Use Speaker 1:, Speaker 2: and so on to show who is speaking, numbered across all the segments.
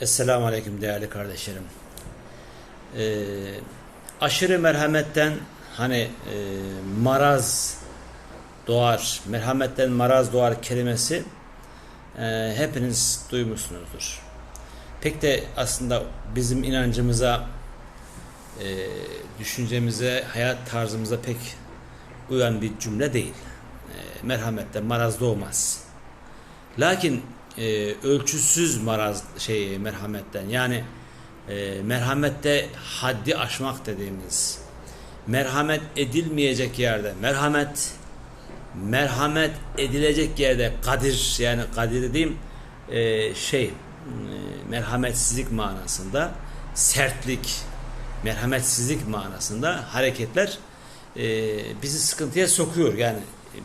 Speaker 1: Esselamu Aleyküm değerli kardeşlerim. Ee, aşırı merhametten hani e, maraz doğar, merhametten maraz doğar kelimesi e, hepiniz duymuşsunuzdur. Pek de aslında bizim inancımıza, e, düşüncemize, hayat tarzımıza pek uyan bir cümle değil. E, merhametten maraz doğmaz. Lakin e, ölçüsüz maraz şey merhametten. Yani e, merhamette haddi aşmak dediğimiz merhamet edilmeyecek yerde merhamet merhamet edilecek yerde kadir. Yani kadir dediğim e, şey e, merhametsizlik manasında sertlik merhametsizlik manasında hareketler e, bizi sıkıntıya sokuyor. Yani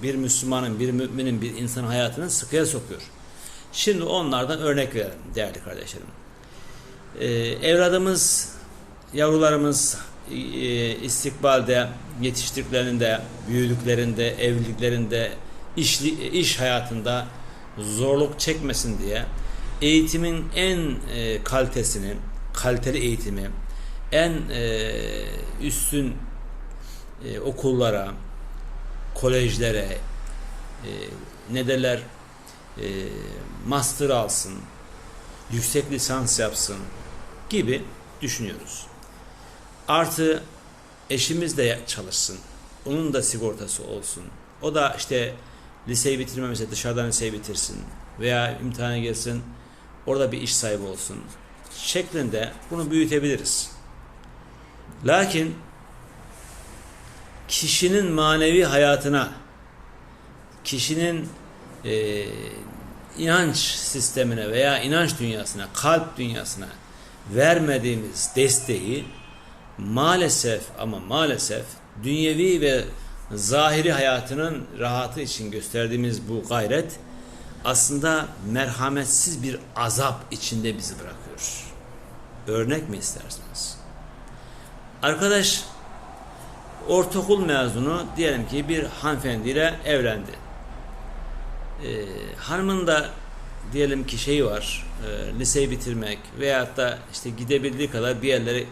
Speaker 1: bir Müslümanın bir müminin bir insanın hayatını sıkıya sokuyor. Şimdi onlardan örnek verelim değerli kardeşlerim. Ee, evladımız, yavrularımız e, istikbalde yetiştiklerinde, büyüdüklerinde, evliliklerinde, iş, iş hayatında zorluk çekmesin diye eğitimin en e, kalitesini, kaliteli eğitimi, en e, üstün e, okullara, kolejlere, e, ne derler, e, master alsın, yüksek lisans yapsın gibi düşünüyoruz. Artı eşimiz de çalışsın. Onun da sigortası olsun. O da işte liseyi bitirmemişse dışarıdan liseyi bitirsin veya imtihana gelsin orada bir iş sahibi olsun şeklinde bunu büyütebiliriz. Lakin kişinin manevi hayatına kişinin e, inanç sistemine veya inanç dünyasına, kalp dünyasına vermediğimiz desteği maalesef ama maalesef dünyevi ve zahiri hayatının rahatı için gösterdiğimiz bu gayret aslında merhametsiz bir azap içinde bizi bırakıyor. Örnek mi isterseniz? Arkadaş ortaokul mezunu diyelim ki bir hanımefendiyle evlendi e, hanımın da diyelim ki şeyi var e, liseyi bitirmek veyahut da işte gidebildiği kadar bir yerlere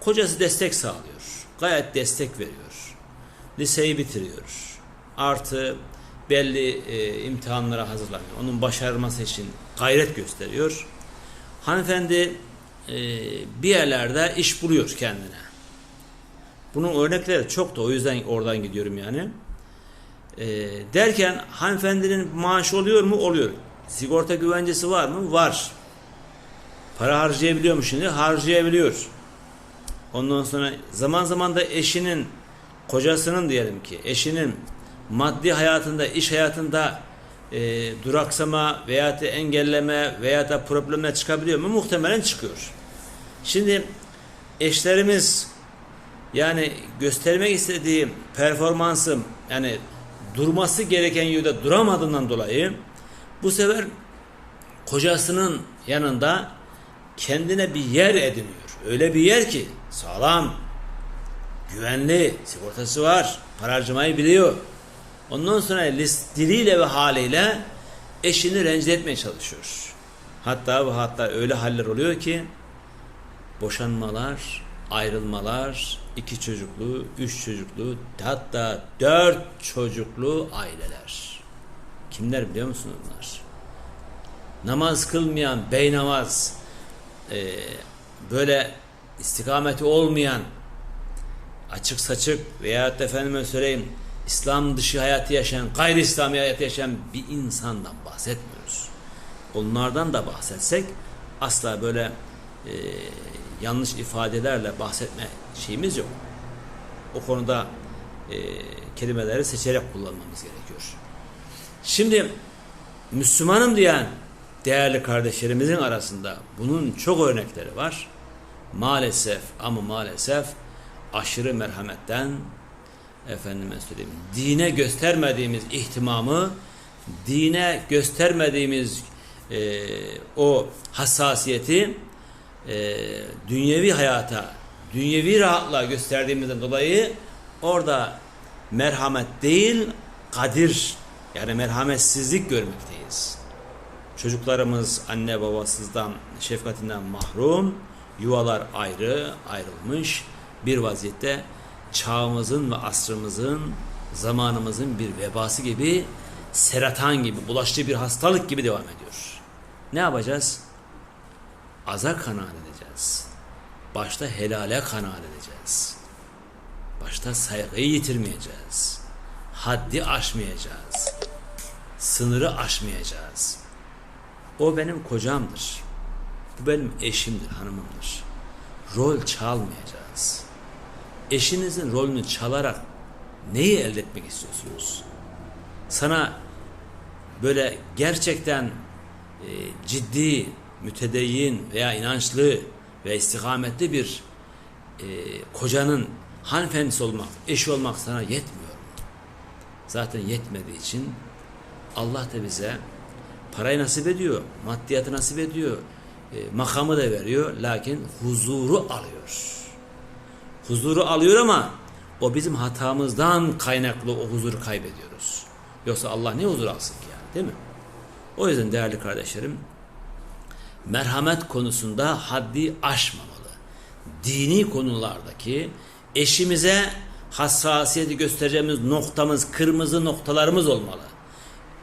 Speaker 1: kocası destek sağlıyor. Gayet destek veriyor. Liseyi bitiriyor. Artı belli e, imtihanlara hazırlanıyor. Onun başarılması için gayret gösteriyor. Hanımefendi e, bir yerlerde iş buluyor kendine. Bunun örnekleri çok da o yüzden oradan gidiyorum yani. E, derken hanımefendinin maaşı oluyor mu? Oluyor. Sigorta güvencesi var mı? Var. Para harcayabiliyor mu şimdi? Harcayabiliyor. Ondan sonra zaman zaman da eşinin, kocasının diyelim ki, eşinin maddi hayatında, iş hayatında e, duraksama veya da engelleme veya da problemler çıkabiliyor mu? Muhtemelen çıkıyor. Şimdi eşlerimiz yani göstermek istediğim performansım yani durması gereken yerde duramadığından dolayı bu sefer kocasının yanında kendine bir yer ediniyor. Öyle bir yer ki sağlam, güvenli, sigortası var, para harcamayı biliyor. Ondan sonra diliyle ve haliyle eşini rencide etmeye çalışıyor. Hatta ve hatta öyle haller oluyor ki boşanmalar, ayrılmalar, iki çocuklu, üç çocuklu, hatta dört çocuklu aileler. Kimler biliyor musunuz bunlar? Namaz kılmayan, bey namaz, e, böyle istikameti olmayan, açık saçık veya efendime söyleyeyim, İslam dışı hayatı yaşayan, gayri İslami hayatı yaşayan bir insandan bahsetmiyoruz. Onlardan da bahsetsek asla böyle e, yanlış ifadelerle bahsetme şeyimiz yok. O konuda e, kelimeleri seçerek kullanmamız gerekiyor. Şimdi Müslümanım diyen değerli kardeşlerimizin arasında bunun çok örnekleri var. Maalesef ama maalesef aşırı merhametten efendime söyleyeyim dine göstermediğimiz ihtimamı dine göstermediğimiz e, o hassasiyeti e, dünyevi hayata, dünyevi rahatlığa gösterdiğimizden dolayı orada merhamet değil, kadir yani merhametsizlik görmekteyiz. Çocuklarımız anne babasızdan, şefkatinden mahrum, yuvalar ayrı, ayrılmış bir vaziyette çağımızın ve asrımızın, zamanımızın bir vebası gibi, seratan gibi, bulaşıcı bir hastalık gibi devam ediyor. Ne yapacağız? Aza kanaat edeceğiz. Başta helale kanaat edeceğiz. Başta saygıyı yitirmeyeceğiz. Haddi aşmayacağız. Sınırı aşmayacağız. O benim kocamdır. Bu benim eşimdir, hanımımdır. Rol çalmayacağız. Eşinizin rolünü çalarak neyi elde etmek istiyorsunuz? Sana böyle gerçekten e, ciddi, mütedeyyin veya inançlı ve istikametli bir e, kocanın hanımefendisi olmak, eşi olmak sana yetmiyor? Zaten yetmediği için Allah da bize parayı nasip ediyor, maddiyatı nasip ediyor, e, makamı da veriyor. Lakin huzuru alıyor. Huzuru alıyor ama o bizim hatamızdan kaynaklı o huzuru kaybediyoruz. Yoksa Allah ne huzur alsın ki yani değil mi? O yüzden değerli kardeşlerim merhamet konusunda haddi aşmamalı. Dini konulardaki eşimize hassasiyeti göstereceğimiz noktamız, kırmızı noktalarımız olmalı.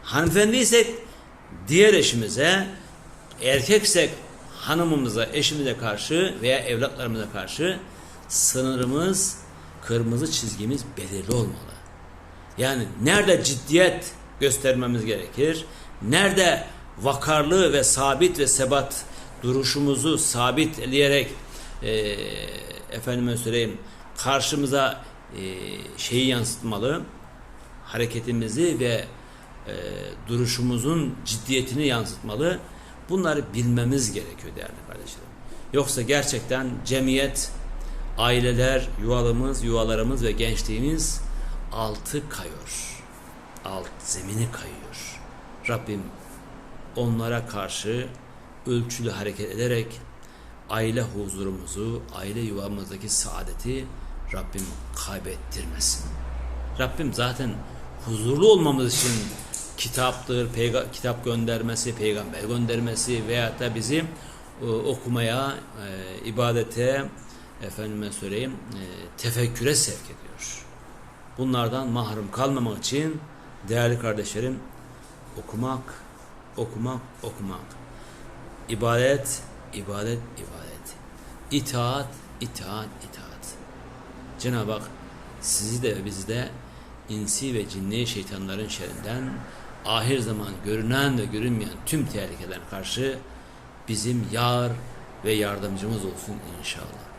Speaker 1: Hanımefendiysek diğer eşimize, erkeksek hanımımıza, eşimize karşı veya evlatlarımıza karşı sınırımız, kırmızı çizgimiz belirli olmalı. Yani nerede ciddiyet göstermemiz gerekir, nerede vakarlı ve sabit ve sebat duruşumuzu sabit eleyerek e, efendime söyleyeyim karşımıza e, şeyi yansıtmalı, hareketimizi ve e, duruşumuzun ciddiyetini yansıtmalı. Bunları bilmemiz gerekiyor değerli kardeşlerim. Yoksa gerçekten cemiyet, aileler, yuvalımız, yuvalarımız ve gençliğimiz altı kayıyor. Alt zemini kayıyor. Rabbim onlara karşı ölçülü hareket ederek aile huzurumuzu, aile yuvamızdaki saadeti Rabbim kaybettirmesin. Rabbim zaten huzurlu olmamız için kitaptır, peyga- kitap göndermesi, peygamber göndermesi veyahut da bizi e, okumaya, e, ibadete, efendime söyleyeyim, e, tefekküre sevk ediyor. Bunlardan mahrum kalmamak için değerli kardeşlerim okumak, okumak, okumak. İbadet, ibadet, ibadet. İtaat, itaat, itaat. Cenab-ı Hak sizi de ve bizi de insi ve cinni şeytanların şerrinden ahir zaman görünen ve görünmeyen tüm tehlikelere karşı bizim yar ve yardımcımız olsun inşallah.